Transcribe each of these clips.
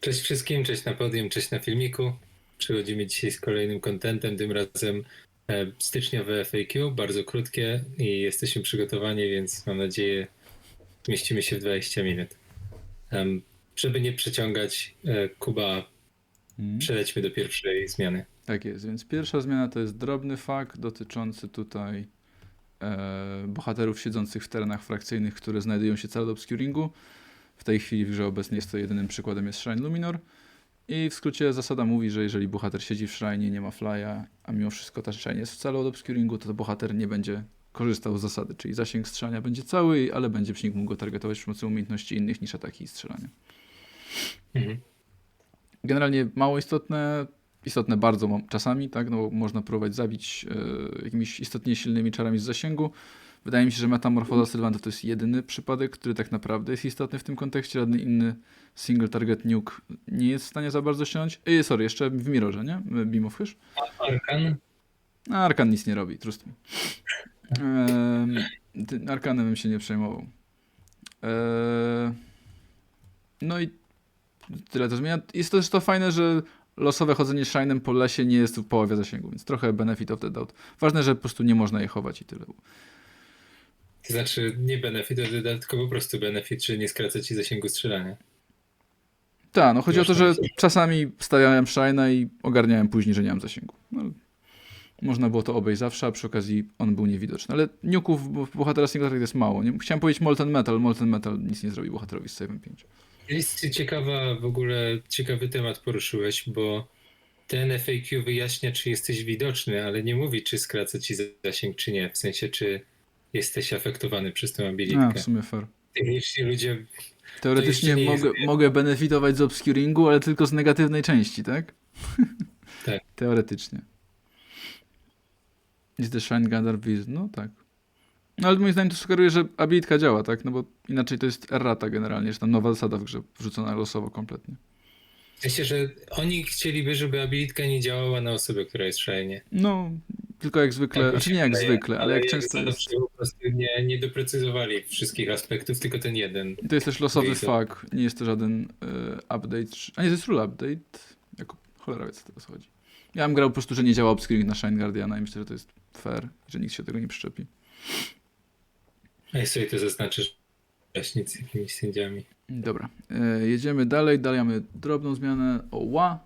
Cześć wszystkim, cześć na podium, cześć na filmiku. Przychodzimy dzisiaj z kolejnym kontentem, tym razem e, styczniowe FAQ, bardzo krótkie i jesteśmy przygotowani, więc mam nadzieję zmieścimy się w 20 minut. Em, żeby nie przeciągać, e, Kuba, Mhm. przelećmy do pierwszej zmiany. Tak jest, więc pierwsza zmiana to jest drobny fakt dotyczący tutaj e, bohaterów siedzących w terenach frakcyjnych, które znajdują się całe do obscuringu. W tej chwili w grze obecnie jest to jedynym przykładem jest Shrine Luminor. I w skrócie zasada mówi, że jeżeli bohater siedzi w Shrine, nie ma flya, a mimo wszystko ta Shrine jest w celu od obscuringu, to, to bohater nie będzie korzystał z zasady, czyli zasięg strzelania będzie cały, ale będzie przeciwnik mógł go targetować przy pomocy umiejętności innych niż ataki i strzelanie. Mhm. generalnie mało istotne, istotne bardzo czasami, tak, no można próbować zabić e, jakimiś istotnie silnymi czarami z zasięgu. Wydaje mi się, że metamorfoza Sylwanta to jest jedyny przypadek, który tak naprawdę jest istotny w tym kontekście. Żaden inny single target nuke nie jest w stanie za bardzo ściągnąć. Ej, sorry, jeszcze w Mirrorze, nie? Beam of Fish? Arkan? Arkan nic nie robi, trust me. Arkanem bym się nie przejmował. Eee, no i tyle to zmienia. Jest też to fajne, że losowe chodzenie Shine'em po lesie nie jest w połowie zasięgu, więc trochę benefit of the doubt. Ważne, że po prostu nie można je chować i tyle. To znaczy nie benefit, ale tylko po prostu benefit, że nie skraca ci zasięgu strzelania. Tak, no chodzi o to, że czasami stawiałem Shine'a i ogarniałem później, że nie mam zasięgu. No, można było to obejść zawsze, a przy okazji on był niewidoczny. Ale niuków bo- bohatera single target jest mało. Nie? Chciałem powiedzieć Molten Metal, Molten Metal nic nie zrobi bohaterowi z 7.5. Jest ciekawa, w ogóle ciekawy temat poruszyłeś, bo ten FAQ wyjaśnia, czy jesteś widoczny, ale nie mówi, czy skraca ci zasięg, czy nie. W sensie, czy jesteś afektowany przez tę A, abilitkę. w sumie fair. Jeśli ludzie. Teoretycznie nie jest- mogę, mogę benefitować z obscuringu, ale tylko z negatywnej części, tak? Tak. Teoretycznie. Is the Shine Gather Vis? No tak. No ale moim zdaniem to sugeruje, że abilitka działa, tak? No bo inaczej to jest errata generalnie, że tam nowa zasada w grze wrzucona losowo kompletnie. Sensie, że oni chcieliby, żeby abilitka nie działała na osobę, która jest szajnie. No, tylko jak zwykle, Tak mi znaczy nie jak wydaje, zwykle, ale jak często jest. po prostu nie, nie doprecyzowali wszystkich aspektów, tylko ten jeden. To jest też losowy fakt, nie jest to żaden y, update, a nie, to jest rule update, jako cholera wie co teraz chodzi. Ja bym grał po prostu, że nie działa obscuring na Shine Guardiana i myślę, że to jest fair, że nikt się tego nie przyczepi. A ja sobie to zaznaczysz właśnie z jakimiś sędziami. Dobra, e, jedziemy dalej. Dalej mamy drobną zmianę o ła.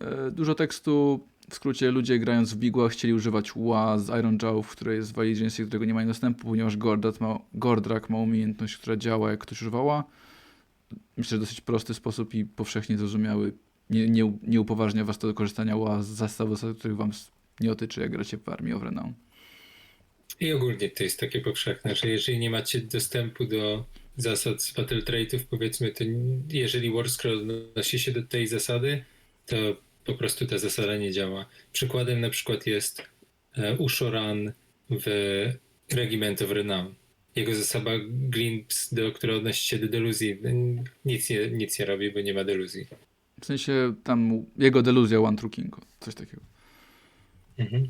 E, dużo tekstu. W skrócie, ludzie grając w Bigła chcieli używać ła z Iron Jawów, które jest w Agency, którego nie mają dostępu, ponieważ Gordrak ma, Gordrak ma umiejętność, która działa, jak ktoś używa ła. Myślę, że dosyć prosty sposób i powszechnie zrozumiały. Nie, nie, nie upoważnia was to do korzystania ła z zastaw, których wam nie otyczy, jak gracie w Army of Renown. I ogólnie to jest takie powszechne, że jeżeli nie macie dostępu do zasad z Battle Trade'ów, powiedzmy, to jeżeli Warscroll odnosi się do tej zasady, to po prostu ta zasada nie działa. Przykładem na przykład jest e, Ushoran w Regiment of Renown. Jego zasada Glimpse, do, która odnosi się do deluzji, nic nie, nic nie robi, bo nie ma deluzji. W sensie tam jego deluzja One True King, coś takiego. Mhm.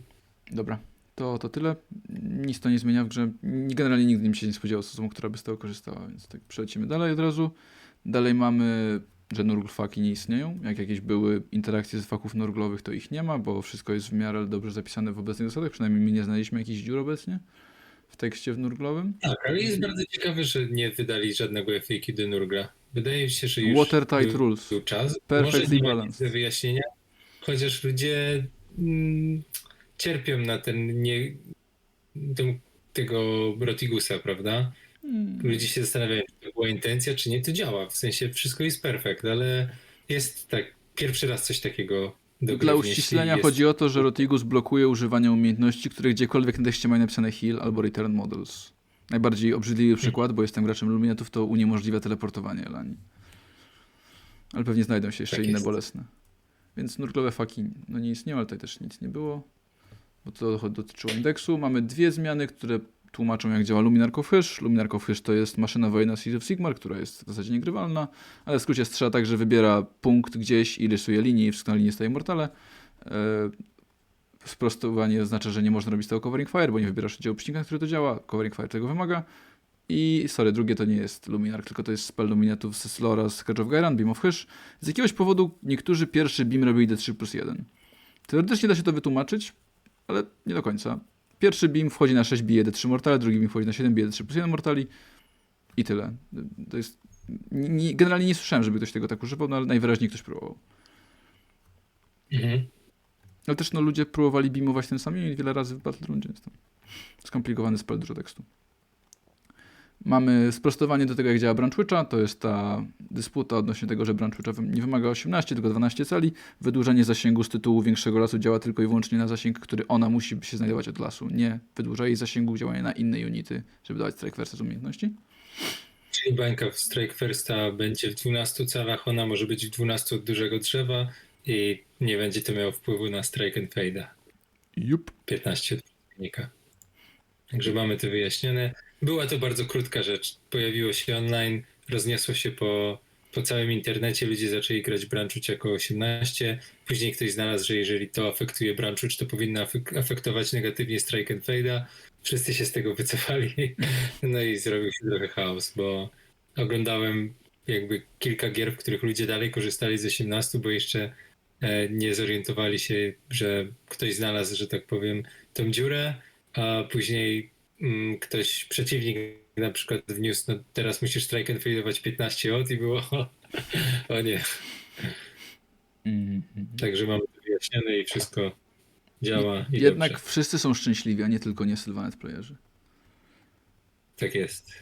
Dobra, to, to tyle. Nic to nie zmienia w grze. Generalnie nigdy bym się nie spodziewał z osobą, która by z tego korzystała, więc tak przelecimy dalej od razu. Dalej mamy, że nurglfaki nie istnieją. Jak jakieś były interakcje z faków nurglowych, to ich nie ma, bo wszystko jest w miarę dobrze zapisane w obecnych zasadach. Przynajmniej my nie znaleźliśmy jakichś dziur obecnie w tekście w nurglowym. Tak, ale jest bardzo ciekawe, że nie wydali żadnego FAQ do Nurgla. Wydaje mi się, że już Watertight był, rules. był czas. Perfectly Może nie do wyjaśnienia, chociaż ludzie mm, cierpią na ten nie, tego Brotigusa, prawda? Hmm. Ludzie się zastanawiają, była intencja, czy nie. To działa, w sensie wszystko jest perfekt, ale jest tak, pierwszy raz coś takiego Dla uściślenia jest- chodzi o to, że Rotigus blokuje używanie umiejętności, które gdziekolwiek na tekście mają napisane heal albo return models. Najbardziej obrzydliwy przykład, bo jestem graczem Luminatów, to uniemożliwia teleportowanie Elani. Ale pewnie znajdą się jeszcze Tak inne jest. bolesne. Więc nurglowe faki no nie istnieją, ale tutaj też nic nie było, bo to dotyczyło indeksu. Mamy dwie zmiany, które tłumaczą jak działa Luminar Fish. Luminar Fish to jest maszyna wojenna Seas of Sigmar, która jest w zasadzie niegrywalna, ale w skrócie strzela tak, że wybiera punkt gdzieś i rysuje linię wszystko na linii staje mortale. E, Sprostowanie oznacza, że nie można robić tego covering fire, bo nie wybierasz udziału przeciwnika, który to działa. Covering fire tego wymaga. I sorry, drugie to nie jest Luminar, tylko to jest spell Luminatów z Slora z Hedge of Gairan, Beam of Hysh. Z jakiegoś powodu niektórzy pierwszy beam robili D3 plus 1. Teoretycznie da się to wytłumaczyć, ale nie do końca. Pierwszy beam wchodzi na 6 bije D3 mortale, drugi beam wchodzi na 7 bije D3 plus 1 mortali i tyle. To jest... Nie, generalnie nie słyszałem, żeby ktoś tego tak używał, no ale najwyraźniej ktoś próbował. Mhm. Ale też no, ludzie próbowali beamować ten sam unit wiele razy w Battle Rundzie, to skomplikowany spell, dużo tekstu. Mamy sprostowanie do tego, jak działa Branch Witcha. To jest ta dysputa odnośnie tego, że Branch Witcha nie wymaga 18, tylko 12 cali. Wydłużenie zasięgu z tytułu większego lasu działa tylko i wyłącznie na zasięg, który ona musi się znajdować od lasu. Nie wydłuża jej zasięgu działania na inne unity, żeby dawać strike versus umiejętności. Czyli bańka w Strike Firsta będzie w 12 calach, ona może być w 12 od dużego drzewa i nie będzie to miało wpływu na Strike and Fade'a. Jup. 15 od przeciwnika. Także mamy to wyjaśnione. Była to bardzo krótka rzecz. Pojawiło się online, rozniosło się po, po całym internecie, ludzie zaczęli grać Branchuć jako 18. Później ktoś znalazł, że jeżeli to afektuje Branchuć, to powinno afek- afektować negatywnie Strike and Fade'a. Wszyscy się z tego wycofali. No i zrobił się trochę chaos, bo oglądałem jakby kilka gier, w których ludzie dalej korzystali z 18, bo jeszcze e, nie zorientowali się, że ktoś znalazł, że tak powiem, tą dziurę, a później ktoś, przeciwnik na przykład wniósł, no teraz musisz strike and fade'ować 15 od i było o nie. Mhm. Także mamy to wyjaśnione i wszystko działa i Jednak dobrze. wszyscy są szczęśliwi, a nie tylko nie Sylvanet playerzy. Tak jest.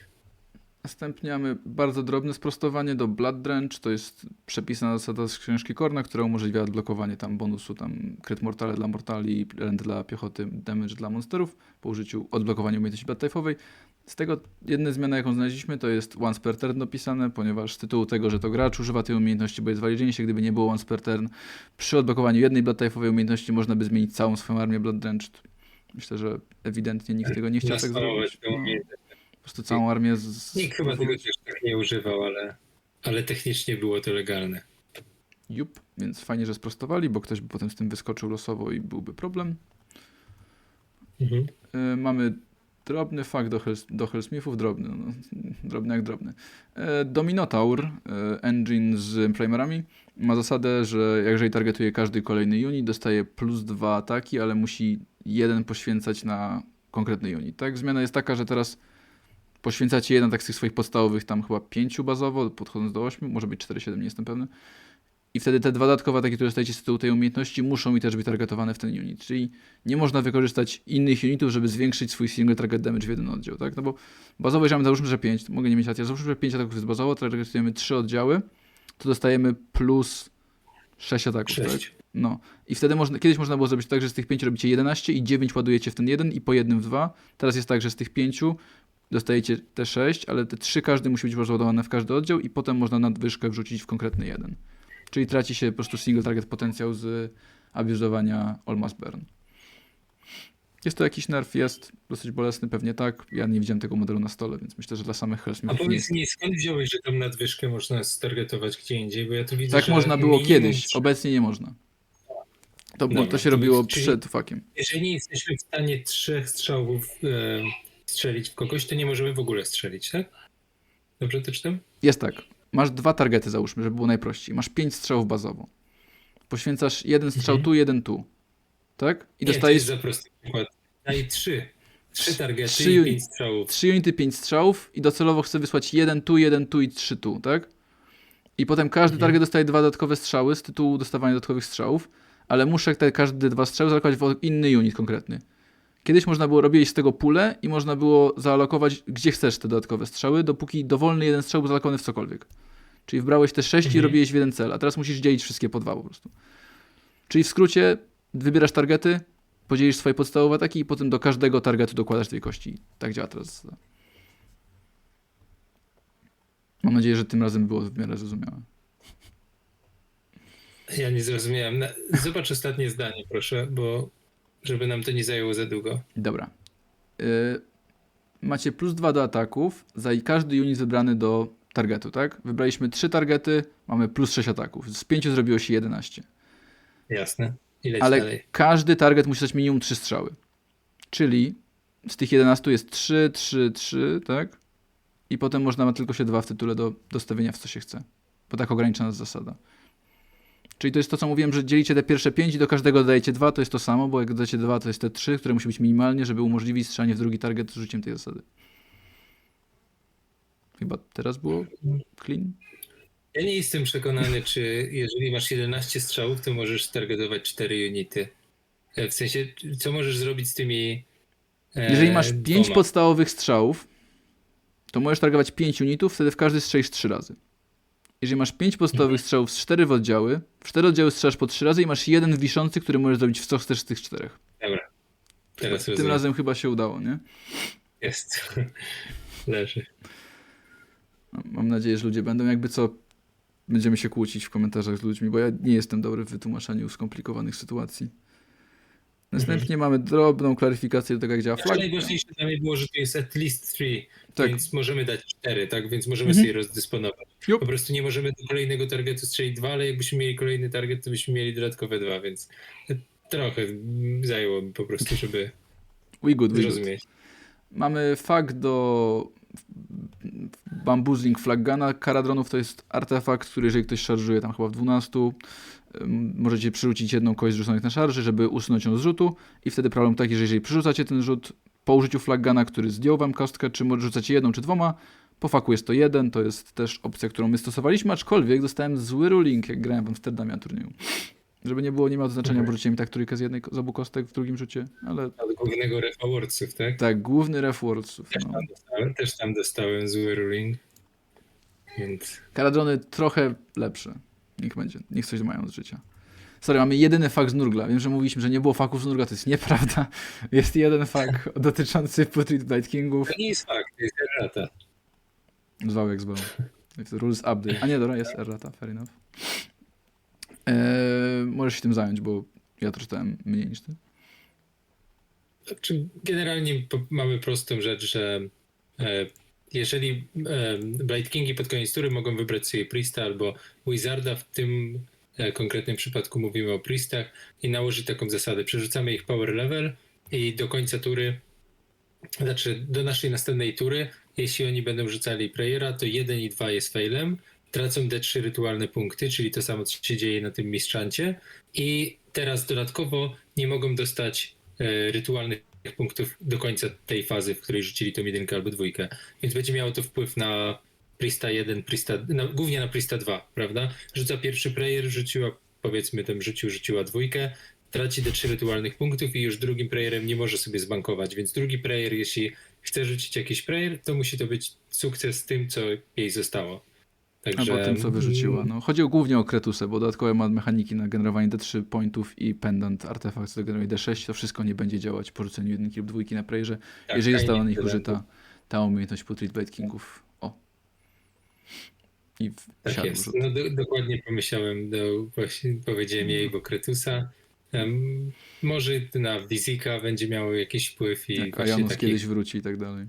Następnie mamy bardzo drobne sprostowanie do Blood Drench. To jest przepisana zasada z książki Korna, która umożliwia odblokowanie tam bonusu tam crit mortale dla mortali, rend dla piechoty, damage dla monsterów po użyciu odblokowania umiejętności blood. Z tego jedna zmiana, jaką znaleźliśmy, to jest once per turn dopisane, ponieważ z tytułu tego, że to gracz używa tej umiejętności, bo jest walidzienie gdyby nie było once per turn, przy odblokowaniu jednej blood umiejętności można by zmienić całą swoją armię Blood Drenched. Myślę, że ewidentnie nikt tego nie chciał tak zrobić. Prostu całą armię z... Nikt chyba tego też tak nie używał, ale, ale technicznie było to legalne. Jup, więc fajnie, że sprostowali, bo ktoś by potem z tym wyskoczył losowo i byłby problem. Mhm. E, mamy drobny fakt do, Hell, do Hellsmithów, drobny, no, drobny jak drobny. E, Dominotaur, e, engine z flamerami, ma zasadę, że jeżeli targetuje każdy kolejny unit, dostaje plus dwa ataki, ale musi jeden poświęcać na konkretny unit. Tak? Zmiana jest taka, że teraz poświęcacie jeden tak z tych swoich podstawowych, tam chyba pięciu bazowo, podchodząc do ośmiu, może być 4-7, nie jestem pewny. I wtedy te dwa dodatkowe ataki, które dostajecie z tytułu tej umiejętności, muszą mi też być targetowane w ten unit. Czyli nie można wykorzystać innych unitów, żeby zwiększyć swój single target damage w jeden oddział, tak? No bo bazowo, jeżeli mamy, załóżmy, że 5, to mogę nie mieć racji, załóżmy, że 5 ataków jest bazowo, targetujemy 3 oddziały, to dostajemy plus 6 ataków, tak? Sześć. No. I wtedy można, kiedyś można było zrobić tak, że z tych 5 robicie 11 i 9 ładujecie w ten jeden i po jednym w dwa. Teraz jest tak, że z tych 5 dostajecie te 6, ale te 3 każdy musi być rozładowane w każdy oddział i potem można nadwyżkę wrzucić w konkretny jeden. Czyli traci się po prostu single target potencjał z abuzowania Almost Burn. Jest to jakiś nerf, jest dosyć bolesny, pewnie tak. Ja nie widziałem tego modelu na stole, więc myślę, że dla samych A nie powiedz jest. mi, skąd wziąłeś, że tą nadwyżkę można stargetować gdzie indziej? Bo ja tu widzę, Tak że można było minimum kiedyś, trzy- obecnie nie można. To, było, Dobra, to się to robiło czyli- przed fakiem. Jeżeli nie jesteśmy w stanie trzech strzałów e, strzelić w kogoś, to nie możemy w ogóle strzelić, tak? Dobrze to czytam? Jest tak. Masz dwa targety, załóżmy, żeby było najprościej. Masz pięć strzałów bazowo. Poświęcasz jeden strzał Mhm. tu, jeden tu. Tak? I Nie, to dostajesz jest za prosty przykład. Daj trzy. Trzy targety Trzy i pięć strzałów. trzy unity, pięć strzałów i docelowo chcę wysłać jeden tu, jeden tu i trzy tu, tak? I potem każdy Mhm. target dostaje dwa dodatkowe strzały z tytułu dostawania dodatkowych strzałów, ale muszę te każdy dwa strzały zalokować w inny unit konkretny. Kiedyś można było robić z tego pulę i można było zaalokować gdzie chcesz te dodatkowe strzały, dopóki dowolny jeden strzał był zalokowany w cokolwiek. Czyli wbrałeś te sześć i Mhm. robiłeś w jeden cel, a teraz musisz dzielić wszystkie po dwa po prostu. Czyli w skrócie wybierasz targety, podzielisz swoje podstawowe ataki i potem do każdego targetu dokładasz dwie kości. Tak działa teraz. zasada. Mam nadzieję, że tym razem było w miarę zrozumiałe. Ja nie zrozumiałem. Zobacz ostatnie zdanie, proszę, bo żeby nam to nie zajęło za długo. Dobra. Y, macie plus dwa do ataków za każdy unit wybrany do targetu, tak? Wybraliśmy trzy targety, mamy plus 6 ataków. Z pięciu zrobiło się 11. Jasne. I leć Ale dalej. każdy target musi dać minimum 3 strzały. Czyli z tych 11 jest 3, 3, 3, tak? i potem można ma tylko się dwa w tytule do dostawienia w co się chce. Bo tak ogranicza nas zasada. Czyli to jest to, co mówiłem, że dzielicie te pierwsze pięć i do każdego dodajecie dwa, to jest to samo, bo jak dodacie dwa, to jest te trzy, które musi być minimalnie, żeby umożliwić strzelanie w drugi target z użyciem tej zasady. Chyba teraz było clean? Ja nie jestem przekonany, czy jeżeli masz 11 strzałów, to możesz targetować 4 unity. E, W sensie, co możesz zrobić z tymi. e, Jeżeli masz pięć dwoma? podstawowych strzałów, to możesz targować 5 unitów, wtedy w każdy strzelisz 3 razy. Jeżeli masz 5 podstawowych strzałów z 4 w oddziały, w 4 oddziały strzelasz po 3 razy i masz jeden wiszący, który możesz zrobić w co chcesz z tych czterech. Dobra. Teraz Tym rozumiem. razem chyba się udało, nie? Jest. Leży. No, Mam nadzieję, że ludzie będą jakby co. Będziemy się kłócić w komentarzach z ludźmi, bo ja nie jestem dobry w wytłumaczeniu skomplikowanych sytuacji. Następnie mamy drobną klaryfikację do tego, jak działa Ale flag. najważniejsze dla mnie było, że tu jest at least three, Tak. więc możemy dać cztery, tak? Więc możemy Mhm. sobie rozdysponować. Jup. Po prostu nie możemy do kolejnego targetu strzelić dwa, ale jakbyśmy mieli kolejny target, to byśmy mieli dodatkowe dwa, więc trochę zajęło po prostu, żeby We good, we good. zrozumieć. Mamy fakt do Bamboozling Flaggana. Kara dronów to jest artefakt, który jeżeli ktoś szarżuje tam chyba w 12, ym, możecie przerzucić jedną kość z rzuconych na szarży, żeby usunąć ją z rzutu i wtedy problem taki, że jeżeli przerzucacie ten rzut po użyciu Flaggana, który zdjął wam kostkę, czy rzucacie jedną czy dwoma, po faku jest to jeden, to jest też opcja, którą my stosowaliśmy, aczkolwiek dostałem zły ruling, jak grałem w Amsterdamie na turnieju. Żeby nie było, nie ma znaczenia, bo rzuciłem tak trójkę z jednej z obu kostek w drugim rzucie, ale Od głównego ref tak? tak, główny ref. Też, No. tam dostałem, też tam dostałem zły ruling. Więc Karadrony trochę lepsze. Niech będzie. Niech coś mają z życia. Sorry, mamy jedyny fakt z Nurgla. Wiem, że mówiliśmy, że nie było faków z Nurgla, to jest nieprawda. Jest jeden fakt dotyczący Putrid Night Kingów. to nie jest fakt, to jest errata. Zwał jak zwał. Rules update. A nie, dobra, jest errata, fair enough. Eee, możesz się tym zająć, bo ja to czytałem mniej niż ty. Znaczy, generalnie mamy prostą rzecz, że e, jeżeli Blight Kingi pod koniec tury mogą wybrać sobie Priesta albo Wizarda, w tym e, konkretnym przypadku mówimy o Priestach i nałożyć taką zasadę. Przerzucamy ich power level i do końca tury, znaczy do naszej następnej tury, jeśli oni będą rzucali Prayera, to 1 i 2 jest failem, tracą D3 rytualne punkty, czyli to samo, co się dzieje na tym mistrzancie i teraz dodatkowo nie mogą dostać e, rytualnych punktów do końca tej fazy, w której rzucili tą jedynkę albo dwójkę. Więc będzie miało to wpływ na Prista 1, Prista, no, głównie na Prista 2, prawda? Rzuca pierwszy prayer, rzuciła, powiedzmy, tam rzucił, rzuciła dwójkę, traci do 3 rytualnych punktów i już drugim prayerem nie może sobie zbankować. Więc drugi prayer, jeśli chce rzucić jakiś prayer, to musi to być sukces z tym, co jej zostało. Także, Albo tym, co wyrzuciła. No, chodzi głównie o Kretusę, bo dodatkowe ma mechaniki na generowanie D3 pointów i pendant, artefakt do generowania D6. To wszystko nie będzie działać po rzuceniu jedynki lub dwójki na prejrze. tak, jeżeli została na nich użyta ta umiejętność Putrid Blade Kingów. O. I w Tak jest. No, do, dokładnie pomyślałem, do, właśnie powiedziałem jej, bo Kretusa. Um, może na Wizika będzie miało jakiś wpływ i Jak właśnie Ajanus taki... kiedyś wróci i tak dalej.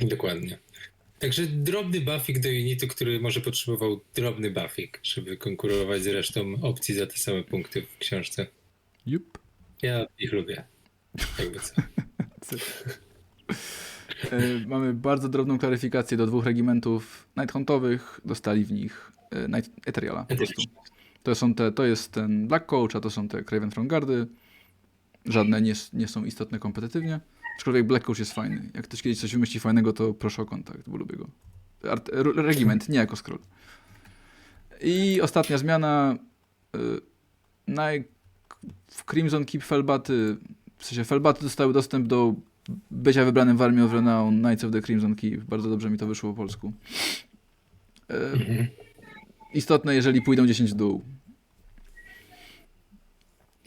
Dokładnie. Także drobny buffik do unitu, który może potrzebował drobny buffik, żeby konkurować z resztą opcji za te same punkty w książce. Jup. Ja ich lubię. Jakby co. E, mamy bardzo drobną klaryfikację do dwóch regimentów Nighthuntowych. Dostali w nich e, Night Eteriala po prostu. To, są te, to jest ten Black Coach, a to są te Craven Guardy. Żadne nie, nie są istotne kompetytywnie. Aczkolwiek Black Coach jest fajny. Jak ktoś kiedyś coś wymyśli fajnego, to proszę o kontakt, bo lubię go. Art, regiment, nie jako scroll. I ostatnia zmiana. y, w Crimson Keep Felbaty, w sensie Felbaty dostały dostęp do bycia wybranym w Army of Renown Knights of the Crimson Keep. Bardzo dobrze mi to wyszło po polsku. E, Mhm. istotne, jeżeli pójdą 10 w dół.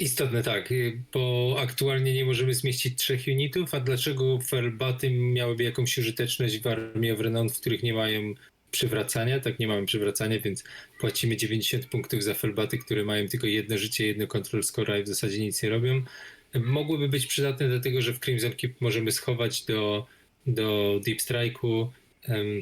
Istotne tak, y, bo aktualnie nie możemy zmieścić trzech unitów, a dlaczego Felbaty miałyby jakąś użyteczność w Armii of Renown, w których nie mają przywracania, tak nie mamy przywracania, więc płacimy 90 punktów za Felbaty, które mają tylko jedno życie, jedno control score i w zasadzie nic nie robią. Mogłyby być przydatne dlatego, że w Crimson Keep możemy schować do, do Deep Strike'u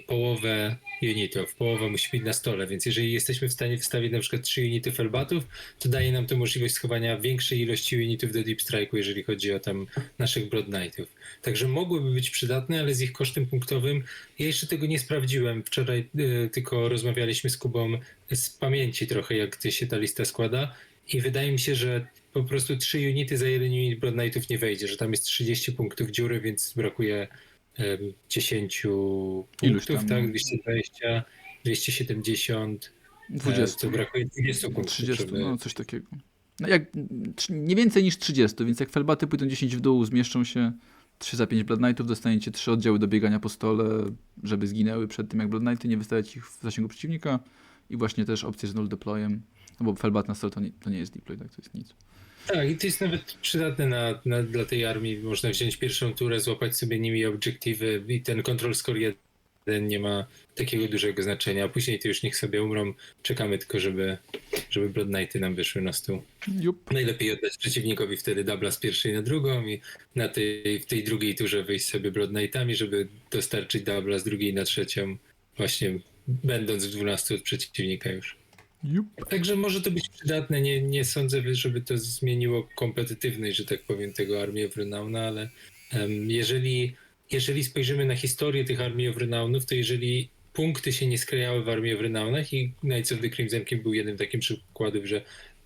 połowę unitów, połowa musi być na stole, więc jeżeli jesteśmy w stanie wstawić na przykład 3 unity felbatów, to daje nam to możliwość schowania większej ilości unitów do Deep Strike'u, jeżeli chodzi o tam naszych Blood Knightów. Także mogłyby być przydatne, ale z ich kosztem punktowym ja jeszcze tego nie sprawdziłem. Wczoraj y, tylko rozmawialiśmy z Kubą z pamięci trochę, jak się ta lista składa i wydaje mi się, że po prostu 3 unity za jeden unit Blood Knightów nie wejdzie, że tam jest 30 punktów dziury, więc brakuje 10 Iluś punktów, tam, tak? no. 220, 270, 20. e, to brakuje 20 punktów. 30, żeby- no coś takiego. No jak, nie więcej niż 30, więc jak felbaty pójdą 10 w dół, zmieszczą się 3 za 5 Blood Knightów, dostaniecie 3 oddziały do biegania po stole, żeby zginęły przed tym jak Blood Knighty, nie wystawiać ich w zasięgu przeciwnika i właśnie też opcję z null deployem, no bo felbat na stole to nie, to nie jest deploy, tak, to jest nic. Tak, i to jest nawet przydatne na, na, dla tej armii. Można wziąć pierwszą turę, złapać sobie nimi obiektywy i ten control score 1 nie ma takiego dużego znaczenia, a później to już niech sobie umrą. Czekamy tylko, żeby, żeby Blood Knighty nam wyszły na stół. Jup. Najlepiej oddać przeciwnikowi wtedy dubla z pierwszej na drugą i na tej, w tej drugiej turze wyjść sobie Blood Knightami, żeby dostarczyć dubla z drugiej na trzecią, właśnie będąc w 12 od przeciwnika już. Jup. Także może to być przydatne. Nie, nie sądzę, żeby to zmieniło kompetytywność, że tak powiem, tego Armii of Renown, ale em, jeżeli, jeżeli spojrzymy na historię tych Armii of Renownów, to jeżeli punkty się nie sklejały w Armii of Renownach i Knights of the Crimson King był jednym takim przykładem, że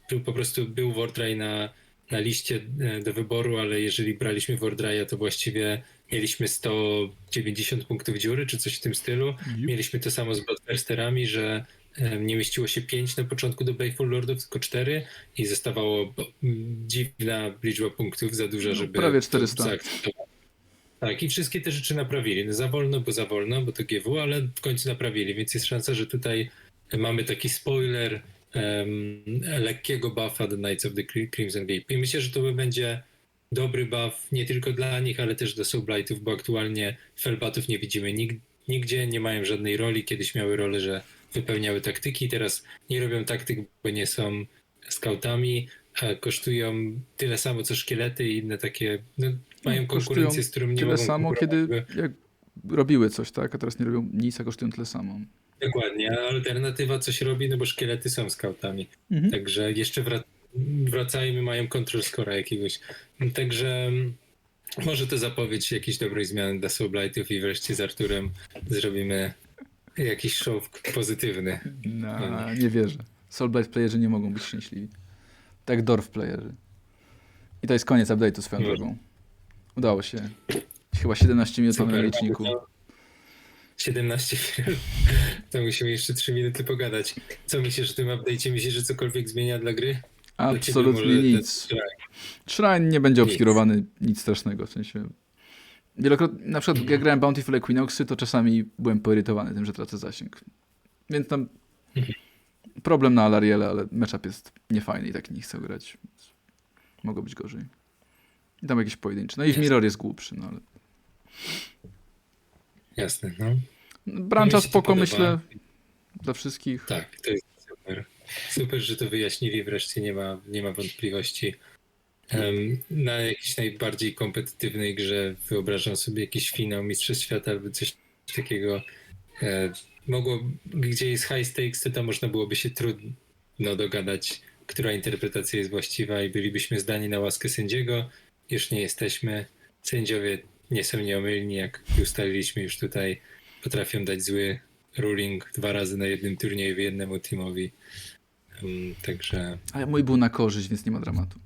był, po prostu był Wardry na, na liście e, do wyboru, ale jeżeli braliśmy Wardry'a, to właściwie mieliśmy 190 punktów dziury, czy coś w tym stylu. Jup. Mieliśmy to samo z Bloodthirsterami, że nie mieściło się 5 na początku do Baleful Lordów, tylko 4 i zostawało dziwna liczba punktów, za duża, No, żeby prawie to 400. zaakceptować. Tak, i wszystkie te rzeczy naprawili. No, za wolno, bo za wolno, bo to GW, ale w końcu naprawili, więc jest szansa, że tutaj mamy taki spoiler em, lekkiego buffa do Knights of the Cri- Crimson Gate. I myślę, że to będzie dobry buff nie tylko dla nich, ale też dla Soulblightów, bo aktualnie Felbatów nie widzimy nig- nigdzie, nie mają żadnej roli. Kiedyś miały rolę, że wypełniały taktyki, teraz nie robią taktyk, bo nie są scoutami, a kosztują tyle samo co szkielety i inne takie, no, mają kosztują konkurencję, z którą nie Tyle mogą samo, kiedy jak robiły coś, tak, a teraz nie robią nic, a kosztują tyle samo. Dokładnie, a alternatywa coś robi, no bo szkielety są scoutami. Mhm. Także jeszcze wrac- wracajmy, mają control score'a jakiegoś. Także mm, może to zapowiedź jakiejś dobrej zmiany dla Soulblightów i wreszcie z Arturem zrobimy jakiś show pozytywny. No, nie wierzę. Soulblight playerzy nie mogą być szczęśliwi. Tak Dorf playerzy. I to jest koniec update'u swoją No. drogą. Udało się. Chyba 17 minut mamy na liczniku. no, 17 minut. To musimy jeszcze 3 minuty pogadać. Co myślisz o tym update'cie? Myślisz, że cokolwiek zmienia dla gry? Absolutnie nic. Shrine nie będzie obskurowany, nic strasznego, w sensie... Wielokrotnie, na przykład jak grałem Bountiful Equinoxy, to czasami byłem poirytowany tym, że tracę zasięg. Więc tam problem na Alariele, ale matchup jest niefajny i tak nie chcę grać. Mogło być gorzej. I tam jakieś pojedyncze. No i w. Mirror jest głupszy, no ale... Jasne, no. Się to spoko, myślę, dla wszystkich. Tak, to jest super. Super, że to wyjaśnili wreszcie, nie ma, nie ma wątpliwości. Na jakiejś najbardziej kompetytywnej grze wyobrażam sobie jakiś finał Mistrzostw Świata albo coś takiego. E, mogło, gdzie jest high stakes, to tam można byłoby się trudno dogadać, która interpretacja jest właściwa i bylibyśmy zdani na łaskę sędziego. Już nie jesteśmy. Sędziowie nie są nieomylni, jak ustaliliśmy już tutaj. Potrafią dać zły ruling dwa razy na jednym turnieju jednemu teamowi. Także Ale mój był na korzyść, więc nie ma dramatu.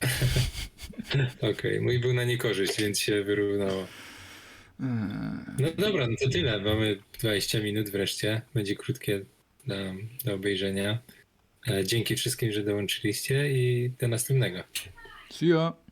okej, mój był na niekorzyść, więc się wyrównało. No dobra, no to tyle. Mamy 20 minut wreszcie. Będzie krótkie do, do obejrzenia. E, Dzięki wszystkim, że dołączyliście i do następnego. See ya.